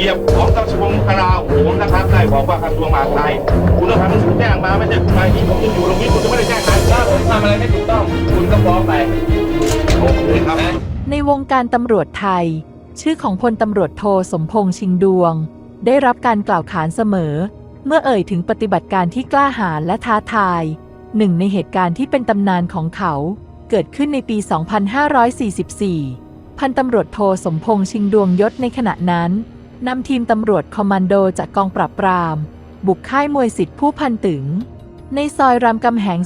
บียบของกระทรวงกลาโหมนะครับได้บอกว่ากระทรวงมหาดไทยคุณต้องทำหนังสือแจ้งมาไม่ใช่คุณมาที่ผมยังอยู่ตรงนี้คุณจะไม่ได้แจ้งใครถ้าผมทำอะไรไม่ถูกต้อง คุณก็ฟ้องไปโอเคครับนะในวงการตำรวจไทย ชื่อของพลตำรวจโทสมพงษ์ชิงดวง ได้รับการกล่าวขานเสมอ เมื่อเอ่ยถึงปฏิบัติการที่กล้าหาญและท้าทาย หนึ่งในเหตุการณ์ที่เป็นตำนานของเขา เกิดขึ้นในปี 2544 พันตำรวจโทสมพงษ์ชิงดวงยศในขณะนั้น นำทีมตำรวจคอมมานโดจากกองปราบปราม บุกค่ายมวยสิทธิผู้พันตึง ในซอยรามกำแหง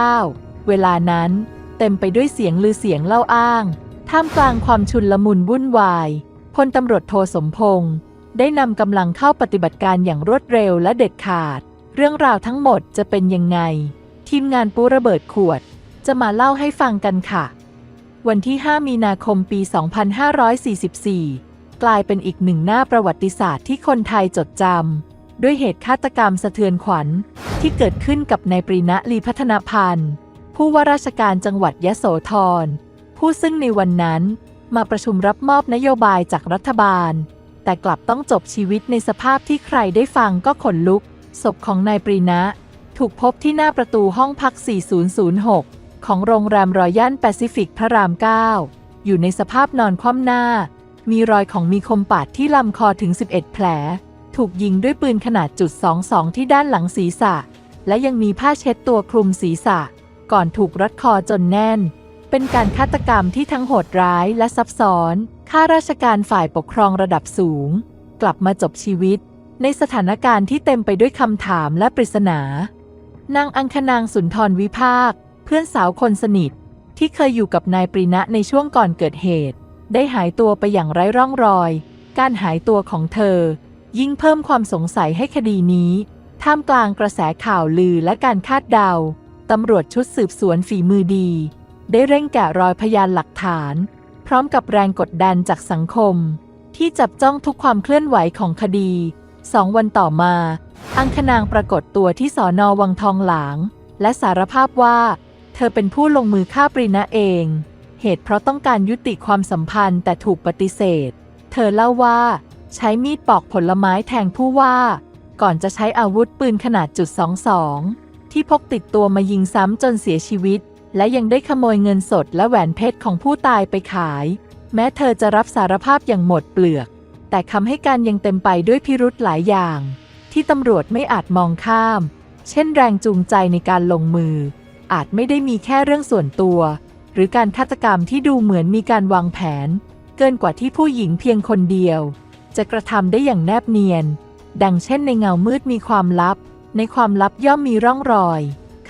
39 เวลานั้น เต็มไปด้วยเสียงลือเสียงเล่าอ้าง ท่ามกลางความชุนลมุนวุ่นวายพลตำรวจโทสมพงษ์ได้นำกำลังเข้าปฏิบัติการอย่างรวดเร็วและเด็ดขาด เรื่องราวทั้งหมดจะเป็นยังไง ทีมงานปูระเบิดขวด จะมาเล่าให้ฟังกันค่ะ วันที่ 5 มีนาคมปี 2544 กลายเป็นอีกหนึ่งหน้าประวัติศาสตร์ที่คนไทยจดจำด้วยเหตุฆาตกรรมสะเทือนขวัญที่เกิดขึ้นกับนายปรีณะลีพัฒนพันธ์ผู้ว่าราชการจังหวัดยะโสธร ผู้ซึ่งในวันนั้นมาประชุมรับมอบนโยบายจากรัฐบาล แต่กลับต้องจบชีวิตในสภาพที่ใครได้ฟังก็ขนลุก ศพของนายปรีณะถูกพบที่หน้าประตูห้องพัก 4006 ของโรงแรมรอยัลแปซิฟิกพระราม 9 อยู่ในสภาพนอนคว่ำหน้า มีรอยของมีคมปาดที่ลำคอถึง 11 แผล ถูกยิงด้วยปืนขนาดจุด22 ที่ด้านหลังศีรษะ และยังมีผ้าเช็ดตัวคลุมศีรษะ ก่อนถูกรัดคอจนแน่น เป็นการฆาตกรรมที่ทั้งโหดร้ายและซับซ้อน ข้าราชการฝ่ายปกครองระดับสูง กลับมาจบชีวิต ในสถานการณ์ที่เต็มไปด้วยคำถามและปริศนา นางอังคนางสุนทรวิภาค เพื่อนสาวคนสนิท ที่เคยอยู่กับนายปรีณะในช่วงก่อนเกิดเหตุ ได้หายตัวไปอย่างไร้ร่องรอย การหายตัวของเธอ ยิ่งเพิ่มความสงสัยให้คดีนี้ ท่ามกลางกระแสข่าวลือและการคาดเดา ตำรวจชุดสืบสวนฝีมือดี ได้เร่งแกะรอยพยานหลักฐาน พร้อมกับแรงกดดันจากสังคม ที่จับจ้องทุกความเคลื่อนไหวของคดีสองวันต่อมา อังคนางปรากฏตัวที่สอนอวังทองหลาง และสารภาพว่า เธอเป็นผู้ลงมือฆ่าปรีนะเอง เหตุเพราะต้องการยุติความสัมพันธ์แต่ถูกปฏิเสธ เธอเล่าว่า ใช้มีดปอกผลไม้แทงผู้ว่า ก่อนจะใช้อาวุธปืนขนาดจุด22ที่พกติดตัวมายิงซ้ำจนเสียชีวิต และยังได้ขโมยเงินสดและแหวนเพชรของผู้ตายไปขาย แม้เธอจะรับสารภาพอย่างหมดเปลือก แต่คำให้การยังเต็มไปด้วยพิรุธหลายอย่าง ที่ตำรวจไม่อาจมองข้าม เช่นแรงจูงใจในการลงมือ อาจไม่ได้มีแค่เรื่องส่วนตัว หรือการฆาตกรรมที่ดูเหมือนมีการวางแผน เกินกว่าที่ผู้หญิงเพียงคนเดียว จะกระทำได้อย่างแนบเนียน ดังเช่นในเงามืดมีความลับ ในความลับย่อมมีร่องรอย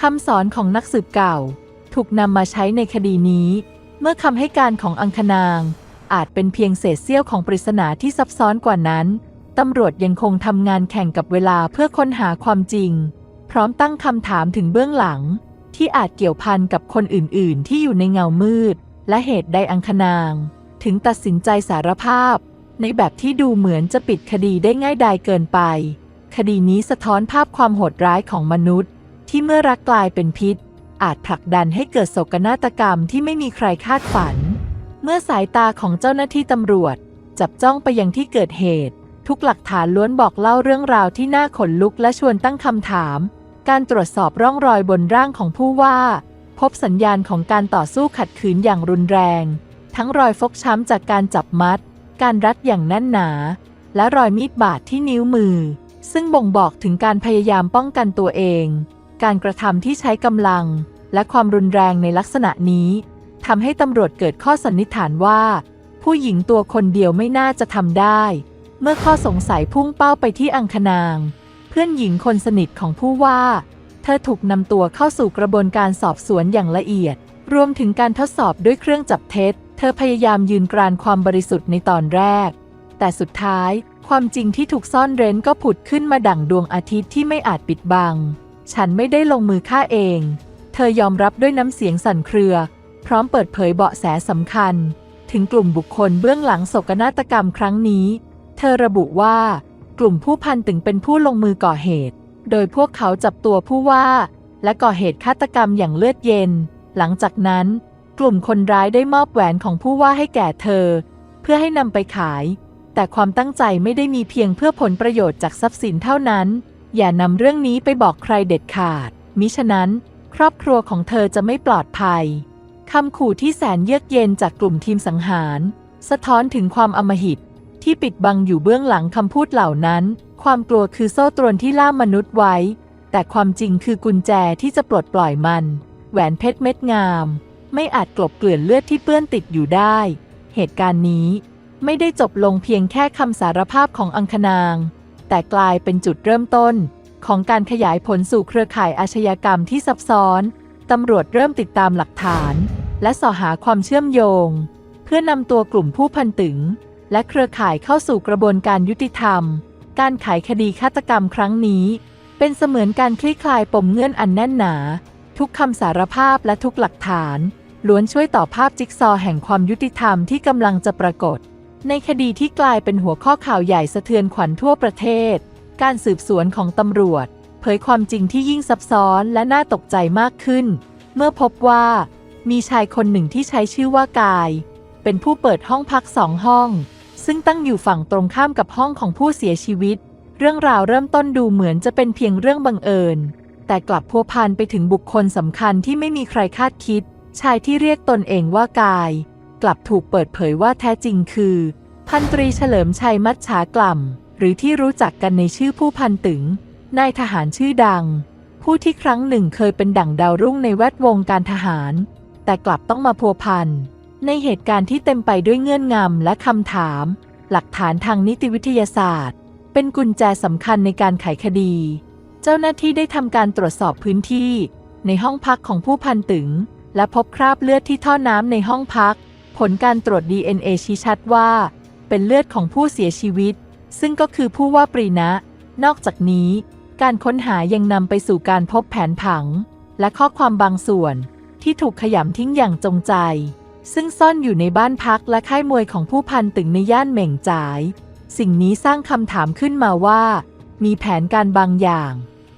คำสอนของนักสืบเก่า ถูกนำมาใช้ในคดีนี้ เมื่อคำให้การของอังคนาง อาจเป็นเพียงเศษเสี้ยวของปริศนาที่ซับซ้อนกว่านั้นตำรวจยังคงทำงานแข่งกับเวลาเพื่อค้นหาความจริง พร้อมตั้งคำถามถึงเบื้องหลัง ที่อาจเกี่ยวพันกับคนอื่นๆ ที่อยู่ในเงามืด และเหตุใดอังคนาง ถึงตัดสินใจสารภาพ ในแบบที่ดูเหมือนจะปิดคดีได้ง่ายดายเกินไป คดีนี้สะท้อนภาพความโหดร้ายของมนุษย์ ที่เมื่อรักกลายเป็นพิษ อาจผลักดันให้เกิดโศกนาฏกรรมที่ไม่มีใครคาดฝัน เมื่อสายตาของเจ้าหน้าที่ตำรวจ จับจ้องไปยังที่เกิดเหตุ ทุกหลักฐานล้วนบอกเล่าเรื่องราวที่น่าขนลุกและชวนตั้งคำถาม การตรวจสอบร่องรอยบนร่างของผู้ว่า พบสัญญาณของการต่อสู้ขัดขืนอย่างรุนแรง ทั้งรอยฟกช้ำจากการจับมัด การรัดอย่างแน่นหนา และรอยมีดบาดที่นิ้วมือ ซึ่งบ่งบอกถึงการพยายามป้องกันตัวเอง การกระทำที่ใช้กำลัง และความรุนแรงในลักษณะนี้ทำให้ตำรวจเกิดข้อสันนิษฐานว่า ผู้หญิงตัวคนเดียวไม่น่าจะทำได้ เมื่อข้อสงสัยพุ่งเป้าไปที่อังคนาง เพื่อนหญิงคนสนิทของผู้ว่า เธอถูกนำตัวเข้าสู่กระบวนการสอบสวนอย่างละเอียด รวมถึงการทดสอบด้วยเครื่องจับเท็จ เธอพยายามยืนกรานความบริสุทธิ์ในตอนแรก แต่สุดท้าย ความจริงที่ถูกซ่อนเร้นก็ผุดขึ้นมาดั่งดวงอาทิตย์ที่ไม่อาจปิดบัง ฉันไม่ได้ลงมือฆ่าเอง เธอยอมรับด้วยน้ำเสียงสั่นเครือ พร้อมเปิดเผยเบาะแสสำคัญ ถึงกลุ่มบุคคลเบื้องหลังโศกนาฏกรรมครั้งนี้ เธอระบุว่า กลุ่มผู้พันตึงเป็นผู้ลงมือก่อเหตุ โดยพวกเขาจับตัวผู้ว่า และก่อเหตุฆาตกรรมอย่างเลือดเย็น หลังจากนั้น กลุ่มคนร้ายได้มอบแหวนของผู้ว่าให้แก่เธอ เพื่อให้นำไปขาย แต่ความตั้งใจไม่ได้มีเพียงเพื่อผลประโยชน์จากทรัพย์สินเท่านั้น อย่านำเรื่องนี้ไปบอกใครเด็ดขาด มิฉะนั้น ครอบครัวของเธอจะไม่ปลอดภัยคำขู่ที่แสนเยือกเย็นจากกลุ่มทีมสังหาร สะท้อนถึงความอมหิต ที่ปิดบังอยู่เบื้องหลังคำพูดเหล่านั้น ความกลัวคือโซ่ตรวนที่ล่ามมนุษย์ไว้ แต่ความจริงคือกุญแจที่จะปลดปล่อยมัน แหวนเพชรเม็ดงาม ไม่อาจกลบเกลื่อนเลือดที่เปื้อนติดอยู่ได้ เหตุการณ์นี้ ไม่ได้จบลงเพียงแค่คำสารภาพของอังคนาง แต่กลายเป็นจุดเริ่มต้น ของการขยายผลสู่เครือข่ายอาชญากรรมที่ซับซ้อนตำรวจเริ่มติดตามหลักฐาน และสอหาความเชื่อมโยง เพื่อนำตัวกลุ่มผู้พันตึง และเครือข่ายเข้าสู่กระบวนการยุติธรรม การไขคดีฆาตกรรมครั้งนี้ เป็นเสมือนการคลี่คลายปมเงื่อนอันแน่นหนา ทุกคำสารภาพและทุกหลักฐาน ล้วนช่วยต่อภาพจิ๊กซอว์แห่งความยุติธรรมที่กำลังจะปรากฏ ในคดีที่กลายเป็นหัวข้อข่าวใหญ่สะเทือนขวัญทั่วประเทศ การสืบสวนของตำรวจ เผยความจริงที่ยิ่งซับซ้อนและน่าตกใจมากขึ้น เมื่อพบว่ามีชายคนหนึ่งที่ใช้ชื่อว่ากาย เป็นผู้เปิดห้องพักสองห้อง ซึ่งตั้งอยู่ฝั่งตรงข้ามกับห้องของผู้เสียชีวิต เรื่องราวเริ่มต้นดูเหมือนจะเป็นเพียงเรื่องบังเอิญ แต่กลับพัวพันไปถึงบุคคลสำคัญที่ไม่มีใครคาดคิด ชายที่เรียกตนเองว่ากาย กลับถูกเปิดเผยว่าแท้จริงคือ พันตรีเฉลิมชัยมัจฉากล่ำ หรือที่รู้จักกันในชื่อผู้พันตึงนายทหารชื่อดัง ผู้ที่ครั้งหนึ่งเคยเป็นดั่งดาวรุ่งในแวดวงการทหาร แต่กลับต้องมาพัวพัน ในเหตุการณ์ที่เต็มไปด้วยเงื่อนงำและคำถาม หลักฐานทางนิติวิทยาศาสตร์ เป็นกุญแจสำคัญในการไขคดี เจ้าหน้าที่ได้ทำการตรวจสอบพื้นที่ ในห้องพักของผู้พันตึง และพบคราบเลือดที่ท่อน้ำในห้องพัก ผลการตรวจ DNA ชี้ชัดว่า เป็นเลือดของผู้เสียชีวิต ซึ่งก็คือผู้ว่าปรีนะ นอกจากนี้ การค้นหายังนำไปสู่การพบแผนผัง และข้อความบางส่วน ที่ถูกขยำทิ้งอย่างจงใจ ซึ่งซ่อนอยู่ในบ้านพักและค่ายมวยของผู้พันตึงในย่านเหม่งจ่าย สิ่งนี้สร้างคำถามขึ้นมาว่า มีแผนการบางอย่าง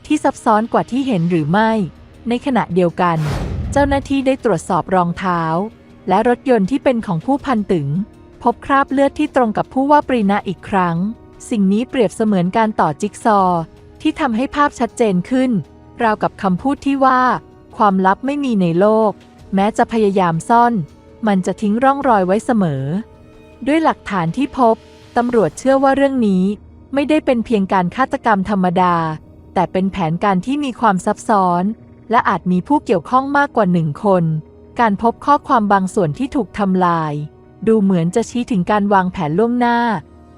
ที่ซับซ้อนกว่าที่เห็นหรือไม่ ในขณะเดียวกัน เจ้าหน้าที่ได้ตรวจสอบรองเท้า และรถยนต์ที่เป็นของผู้พันตึง พบคราบเลือดที่ตรงกับผู้ว่าปรีนะอีกครั้ง สิ่งนี้เปรียบเสมือนการต่อจิ๊กซอว์ที่ทำให้ภาพชัดเจนขึ้น ราวกับคำพูดที่ว่า ความลับไม่มีในโลก แม้จะพยายามซ่อน มันจะทิ้งร่องรอยไว้เสมอ ด้วยหลักฐานที่พบ ตำรวจเชื่อว่าเรื่องนี้ไม่ได้เป็นเพียงการฆาตกรรมธรรมดา แต่เป็นแผนการที่มีความซับซ้อน และอาจมีผู้เกี่ยวข้องมากกว่าหนึ่งคน การพบข้อความบางส่วนที่ถูกทำลาย ดูเหมือนจะชี้ถึงการวางแผนล่วงหน้า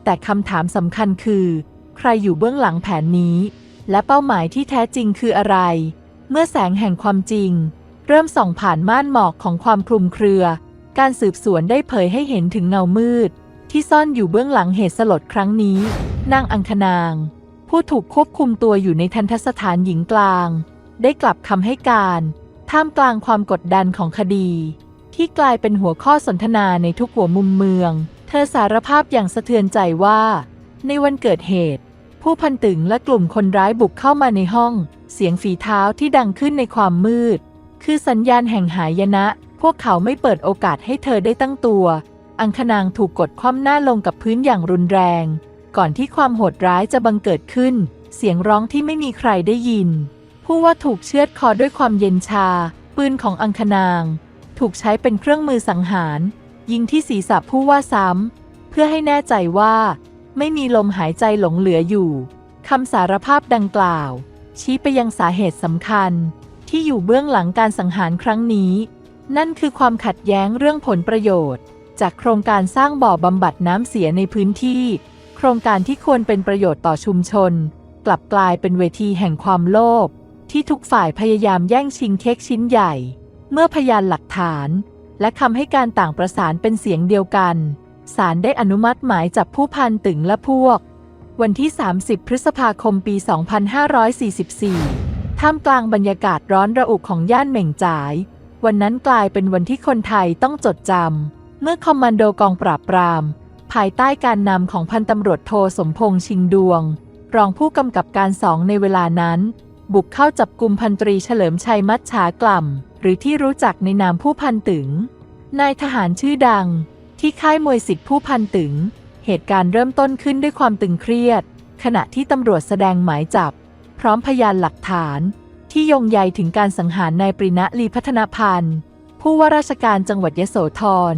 แต่คำถามสำคัญคือ ใครอยู่เบื้องหลังแผนนี้ และเป้าหมายที่แท้จริงคืออะไร เมื่อแสงแห่งความจริง เริ่มส่องผ่านม่านหมอกของความคลุมเครือ การสืบสวนได้เผยให้เห็นถึงเงามืด ที่ซ่อนอยู่เบื้องหลังเหตุสลดครั้งนี้ นางอังคนาง ผู้ถูกควบคุมตัวอยู่ในทันทสถานหญิงกลาง ได้กลับคำให้การ ท่ามกลางความกดดันของคดี ที่กลายเป็นหัวข้อสนทนาในทุกหัวมุมเมือง เธอสารภาพอย่างสะเทือนใจว่า ในวันเกิดเหตุ ผู้พันตึงและกลุ่มคนร้ายบุกเข้ามาในห้อง เสียงฝีเท้าที่ดังขึ้นในความมืด คือสัญญาณแห่งหายนะ วกเขาไม่เปิดโอกาสให้เธอได้ตั้งตัว อังคนางถูกกดคว่ำหน้าลงกับพื้นอย่างรุนแรง ก่อนที่ความโหดร้ายจะบังเกิดขึ้น เสียงร้องที่ไม่มีใครได้ยิน ผู้ว่าถูกเชือดคอด้วยความเย็นชา ปืนของอังคนาง ถูกใช้เป็นเครื่องมือสังหาร ยิงที่ศีรษะผู้ว่าซ้ำ เพื่อให้แน่ใจว่า ไม่มีลมหายใจหลงเหลืออยู่คำสารภาพดังกล่าว ชี้ไปยังสาเหตุสำคัญ ที่อยู่เบื้องหลังการสังหารครั้งนี้ นั่นคือความขัดแย้งเรื่องผลประโยชน์ จากโครงการสร้างบ่อบำบัดน้ำเสียในพื้นที่ โครงการที่ควรเป็นประโยชน์ต่อชุมชน กลับกลายเป็นเวทีแห่งความโลภที่ทุกฝ่ายพยายามแย่งชิงเค้กชิ้นใหญ่ เมื่อพยานหลักฐาน และคำให้การต่างประสานเป็นเสียงเดียวกันศาลได้อนุมัติหมายจับผู้พันตึงและพวก วันที่ 30 พฤษภาคมปี 2544 ท่ามกลางบรรยากาศร้อนระอุของย่านเหม่งจ่าย วันนั้นกลายเป็นวันที่คนไทยต้องจดจำ เมื่อคอมมานโดกองปราบปราม ภายใต้การนำของพันตำรวจโทสมพงษ์ชิงดวง รองผู้กำกับการสองในเวลานั้น บุกเข้าจับกลุ่มพันตรีเฉลิมชัยมัจฉากล่ำ หรือที่รู้จักในนามผู้พันตึง นายทหารชื่อดัง ที่ค่ายมวยสิทธิผู้พันตึง เหตุการณ์เริ่มต้นขึ้นด้วยความตึงเครียด ขณะที่ตำรวจแสดงหมายจับ พร้อมพยานหลักฐาน ที่ยงใยถึงการสังหารนายปริณะลีพัฒนพันธ์ ผู้ว่าราชการจังหวัดยโสธร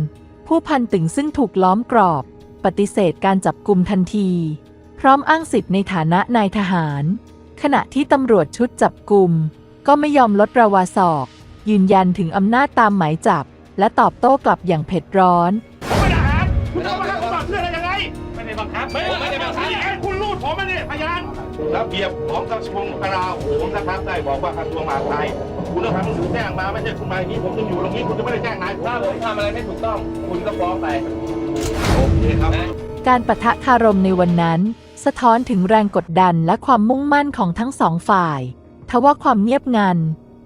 ผู้พันตึงซึ่งถูกล้อมกรอบ ปฏิเสธการจับกลุ่มทันที พร้อมอ้างสิทธิ์ในฐานะนายทหาร ขณะที่ตำรวจชุดจับกลุ่ม ก็ไม่ยอมลดระวาศอก ยืนยันถึงอำนาจตามหมายจับ และตอบโต้กลับอย่างเผ็ดร้อน ผมเป็นทหารคุณจะมาบังคับผมเพื่ออะไรยังไง ไม่ได้บังคับ ไม่ได้ ระเบียบของกระทรวงกลาโหมนะครับได้บอกว่ากระทรวงมหาดไทยคุณต้องทำหนังสือแจ้งมาไม่ใช่คุณมาอย่างนี้ผมยังอยู่ตรงนี้คุณจะไม่ได้แจ้งนายผมถ้าผมทำอะไรไม่ถูกต้อง คุณก็ฟ้องไปโอเคครับนะการปะทะคารมในวันนั้น สะท้อนถึงแรงกดดันและความมุ่งมั่นของทั้งสองฝ่าย ทว่าความเงียบงัน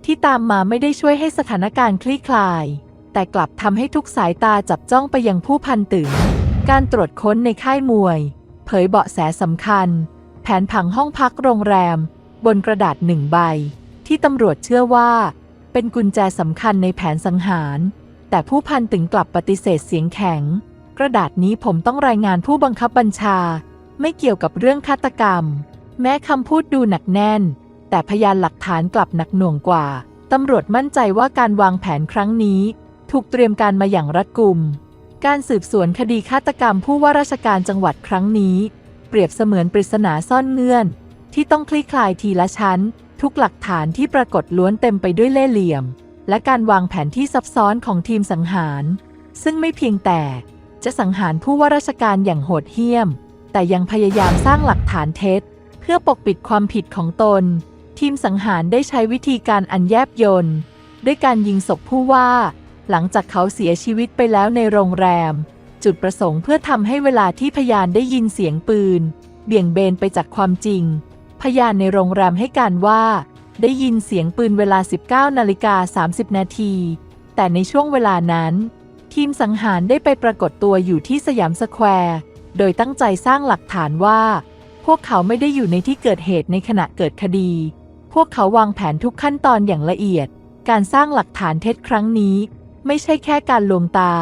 ที่ตามมาไม่ได้ช่วยให้สถานการณ์คลี่คลาย แต่กลับทำให้ทุกสายตาจับจ้องไปยังผู้พันตึง การตรวจค้นในค่ายมวย เผยเบาะแสสำคัญ แผนผังห้องพักโรงแรม บนกระดาษหนึ่งใบ ที่ตำรวจเชื่อว่า เป็นกุญแจสำคัญในแผนสังหาร แต่ผู้พันตึงกลับปฏิเสธเสียงแข็ง กระดาษนี้ผมต้องรายงานผู้บังคับบัญชา ไม่เกี่ยวกับเรื่องฆาตกรรม แม้คำพูดดูหนักแน่น แต่พยานหลักฐานกลับหนักหน่วงกว่าตำรวจมั่นใจว่าการวางแผนครั้งนี้ ถูกเตรียมการมาอย่างรัดกุม การสืบสวนคดีฆาตกรรมผู้ว่าราชการจังหวัดครั้งนี้ เปรียบเสมือนปริศนาซ่อนเงื่อน ที่ต้องคลี่คลายทีละชั้น ทุกหลักฐานที่ปรากฏล้วนเต็มไปด้วยเล่ห์เหลี่ยม และการวางแผนที่ซับซ้อนของทีมสังหาร ซึ่งไม่เพียงแต่จะสังหารผู้ว่าราชการอย่างโหดเหี้ยม แต่ยังพยายามสร้างหลักฐานเท็จ เพื่อปกปิดความผิดของตน ทีมสังหารได้ใช้วิธีการอันแยบยลด้วยการยิงศพผู้ว่า หลังจากเขาเสียชีวิตไปแล้วในโรงแรม จุดประสงค์เพื่อทำให้เวลาที่พยานได้ยินเสียงปืน เบี่ยงเบนไปจากความจริง พยานในโรงแรมให้การว่า ได้ยินเสียงปืนเวลา 19นาฬิกา30 นาที แต่ในช่วงเวลานั้น ทีมสังหารได้ไปปรากฏตัวอยู่ที่สยามสแควร์ โดยตั้งใจสร้างหลักฐานว่า พวกเขาไม่ได้อยู่ในที่เกิดเหตุในขณะเกิดคดี พวกเขาวางแผนทุกขั้นตอนอย่างละเอียด การสร้างหลักฐานเท็จครั้งนี้ ไม่ใช่แค่การลวงตา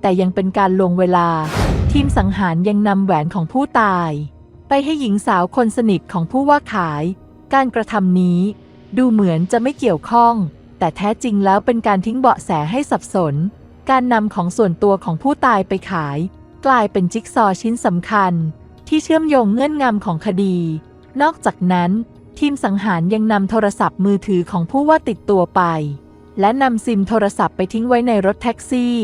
แต่ยังเป็นการลวงเวลา ทีมสังหารยังนำแหวนของผู้ตาย ไปให้หญิงสาวคนสนิทของผู้ว่าขาย การกระทำนี้ ดูเหมือนจะไม่เกี่ยวข้อง แต่แท้จริงแล้วเป็นการทิ้งเบาะแสให้สับสน การนำของส่วนตัวของผู้ตายไปขาย กลายเป็นจิ๊กซอชิ้นสำคัญ ที่เชื่อมโยงเงื่อนงำของคดี นอกจากนั้น ทีมสังหารยังนำโทรศัพท์มือถือของผู้ว่าติดตัวไป และนำซิมโทรศัพท์ไปทิ้งไว้ในรถแท็กซี่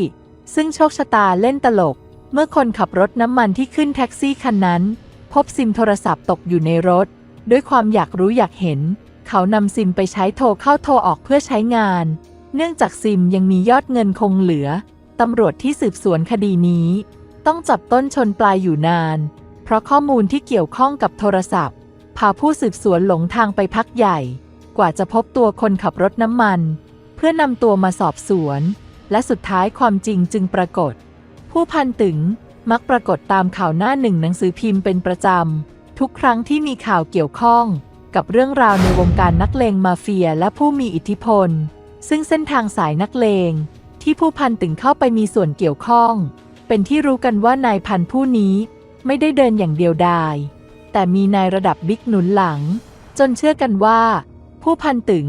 ซึ่งโชคชะตาเล่นตลก เมื่อคนขับรถน้ำมันที่ขึ้นแท็กซี่คันนั้น พบซิมโทรศัพท์ตกอยู่ในรถ ด้วยความอยากรู้อยากเห็น เขานำซิมไปใช้โทรเข้าโทรออกเพื่อใช้งาน เนื่องจากซิมยังมียอดเงินคงเหลือตำรวจที่สืบสวนคดีนี้ ต้องจับต้นชนปลายอยู่นาน เพราะข้อมูลที่เกี่ยวข้องกับโทรศัพท์ พาผู้สืบสวนหลงทางไปพักใหญ่ กว่าจะพบตัวคนขับรถน้ำมัน เพื่อนำตัวมาสอบสวน และสุดท้ายความจริงจึงปรากฏ ผู้พันตึงมักปรากฏตามข่าวหน้าหนึ่งหนังสือพิมพ์เป็นประจำ ทุกครั้งที่มีข่าวเกี่ยวข้องกับเรื่องราวในวงการนักเลงมาเฟียและผู้มีอิทธิพล ซึ่งเส้นทางสายนักเลง ที่ผู้พันตึงเข้าไปมีส่วนเกี่ยวข้อง เป็นที่รู้กันว่านายพันผู้นี้ไม่ได้เดินอย่างเดียวดาย แต่มีนายระดับบิ๊กหนุนหลัง จนเชื่อกันว่า ผู้พันตึง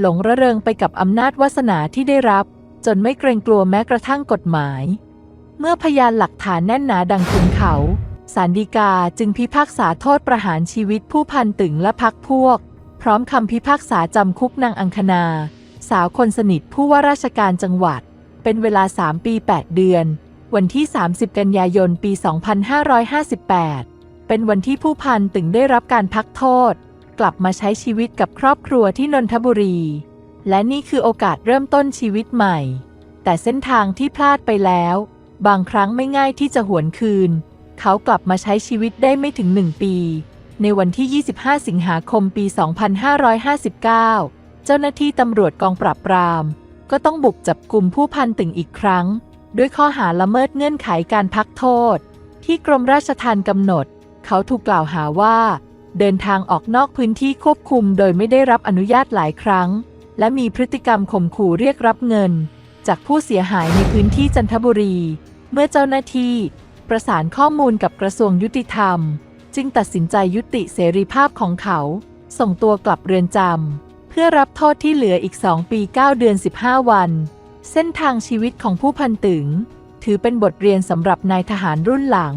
หลงระเริงไปกับอำนาจวาสนาที่ได้รับ จนไม่เกรงกลัวแม้กระทั่งกฎหมาย เมื่อพยานหลักฐานแน่นหนาดังคุณเขาศาลฎีกาจึงพิพากษาโทษประหารชีวิตผู้พันตึงและพักพวก พร้อมคำพิพากษาจำคุกนางอังคณา สาวคนสนิทผู้ว่าราชการจังหวัด เป็นเวลา 3 ปี 8 เดือน วันที่ 30 กันยายนปี 2558 เป็นวันที่ผู้พันตึงได้รับการพักโทษ กลับมาใช้ชีวิตกับครอบครัวที่นนทบุรี และนี่คือโอกาสเริ่มต้นชีวิตใหม่ แต่เส้นทางที่พลาดไปแล้ว บางครั้งไม่ง่ายที่จะหวนคืน เขากลับมาใช้ชีวิตได้ไม่ถึงหนึ่งปี ในวันที่ 25 สิงหาคมปี 2559 เจ้าหน้าที่ตำรวจกองปราบปราม ก็ต้องบุกจับกลุ่มผู้พันตึงอีกครั้ง ด้วยข้อหาละเมิดเงื่อนไขการพักโทษ ที่กรมราชทัณฑ์กำหนด เขาถูกกล่าวหาว่า เดินทางออกนอกพื้นที่ควบคุมโดยไม่ได้รับอนุญาตหลายครั้ง และมีพฤติกรรมข่มขู่เรียกรับเงิน จากผู้เสียหายในพื้นที่จันทบุรี เมื่อเจ้าหน้าที่ ประสานข้อมูลกับกระทรวงยุติธรรม จึงตัดสินใจยุติเสรีภาพของเขา ส่งตัวกลับเรือนจำเพื่อรับโทษที่เหลืออีก 2 ปี 9 เดือน 15 วัน เส้นทางชีวิตของผู้พันตึง ถือเป็นบทเรียนสำหรับนายทหารรุ่นหลัง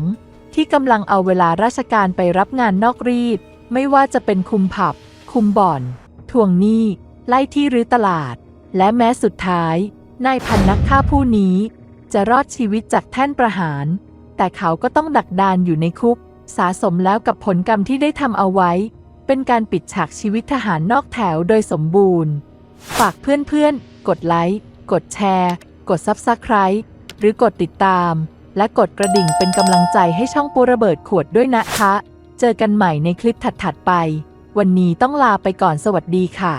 ที่กำลังเอาเวลาราชการไปรับงานนอกรีด ไม่ว่าจะเป็นคุมผับ คุมบ่อน ทวงหนี้ ไล่ที่รื้อตลาด และแม้สุดท้าย นายพันนักฆ่าผู้นี้ จะรอดชีวิตจากแท่นประหาร แต่เขาก็ต้องดักดานอยู่ในคุกสาสมแล้วกับผลกรรมที่ได้ทำเอาไว้ เป็นการปิดฉากชีวิตทหารนอกแถวโดยสมบูรณ์ ฝากเพื่อนๆ กดไลค์ กดแชร์ กด Subscribe หรือกดติดตาม และกดกระดิ่งเป็นกำลังใจให้ช่องปูระเบิดขวดด้วยนะคะ เจอกันใหม่ในคลิปถัดๆไป วันนี้ต้องลาไปก่อนสวัสดีค่ะ